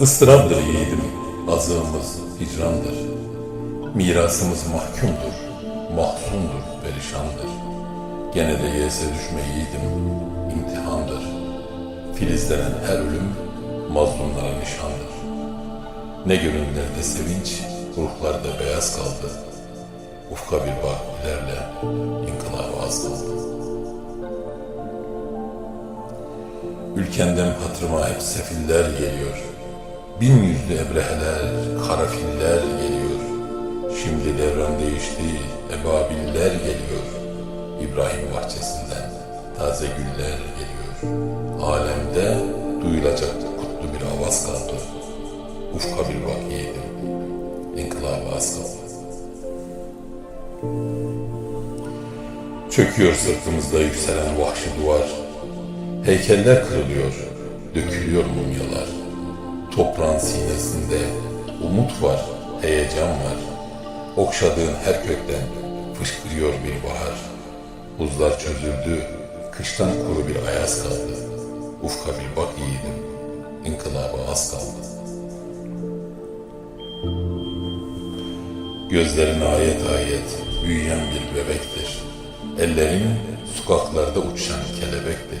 Istırapdır yiğidim, azığımız hicrandır. Mirasımız mahkumdur, mahzundur, perişandır. Gene de yese düşme yiğidim, imtihandır. Filizlenen her ölüm mazlumlara nişandır. Ne gönüllerde sevinç, ruhlarda beyaz kaldı. Ufka bir bak ilerle, inkılaba az kaldı. Ülkenden hatırıma hep sefiller geliyor. Bin yüzlü ebreheler, karafiller geliyor. Şimdi devran değişti, ebabiller geliyor. İbrahim bahçesinden taze güller geliyor. Alemde duyulacak kutlu bir avaz kaldı. Ufka bir bak yiğidim, inkılaba az kaldı. Çöküyor sırtımızda yükselen vahşi duvar. Heykeller kırılıyor, dökülüyor mumyalar. Toprağın sinesinde umut var, heyecan var. Okşadığın her kökten fışkırıyor bir bahar. Buzlar çözüldü, kıştan kuru bir ayaz kaldı. Ufka bir bak yiğidim, inkılaba az kaldı. Gözlerin ayet ayet büyüyen bir bebektir. Ellerin sokaklarda uçan kelebektir.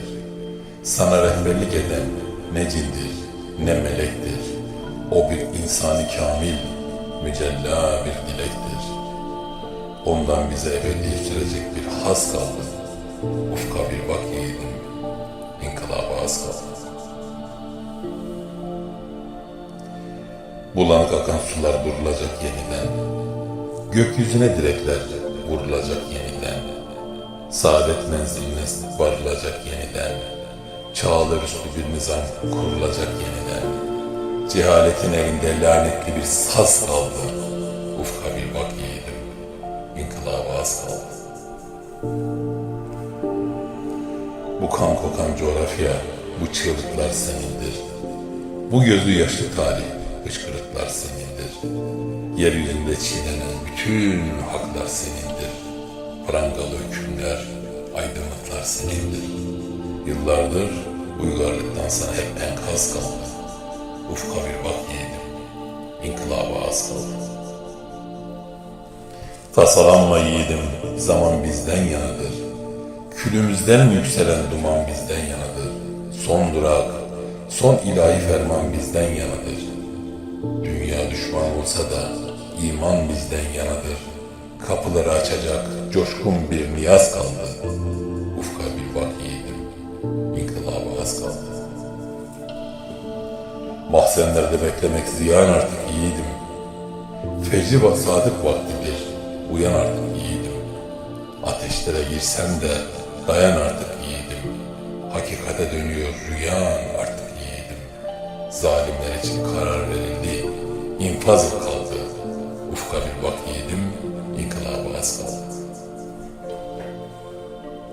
Sana rehberlik eden ne cindir ne melektir. O bir insani kamil, mücella bir dilektir. Ondan bize ebedi bir has kaldı. Ufka bir bak yiğidim, inkılaba az kaldı. Bulanık akan sular durulacak yeniden. Gökyüzüne direkler vurulacak yeniden. Saadet menziline varılacak yeniden. Çağlar üstü bir nizam kurulacak yeniden. Cehaletin elinde lanetli bir saz kaldı. Ufka bir bak yiğidim, inkılaba az kaldı. Bu kan kokan coğrafya, bu çığlıklar senindir. Bu gözü yaşlı talih, hıçkırıklar senindir. Yeryüzünde çiğnenen bütün haklar senindir. Prangalı hükümler, aydınlıklar senindir. Yıllardır uygarlıktan sana hep enkaz kaldı. Ufka bir bak yiğidim, inkılaba az kaldı. Tasalanma yiğidim, zaman bizden yanadır. Külümüzden yükselen duman bizden yanadır. Son durak, son ilahi ferman bizden yanadır. Dünya düşman olsa da iman bizden yanadır. Kapıları açacak coşkun bir niyaz kaldı. Mahzenlerde beklemek ziyan artık yiğidim. Fecri ve sadık vaktidir, uyan artık yiğidim. Ateşlere girsen de dayan artık yiğidim. Hakikate dönüyor rüyan artık yiğidim. Zalimler için karar verildi, infaz kaldı. Ufka bir bak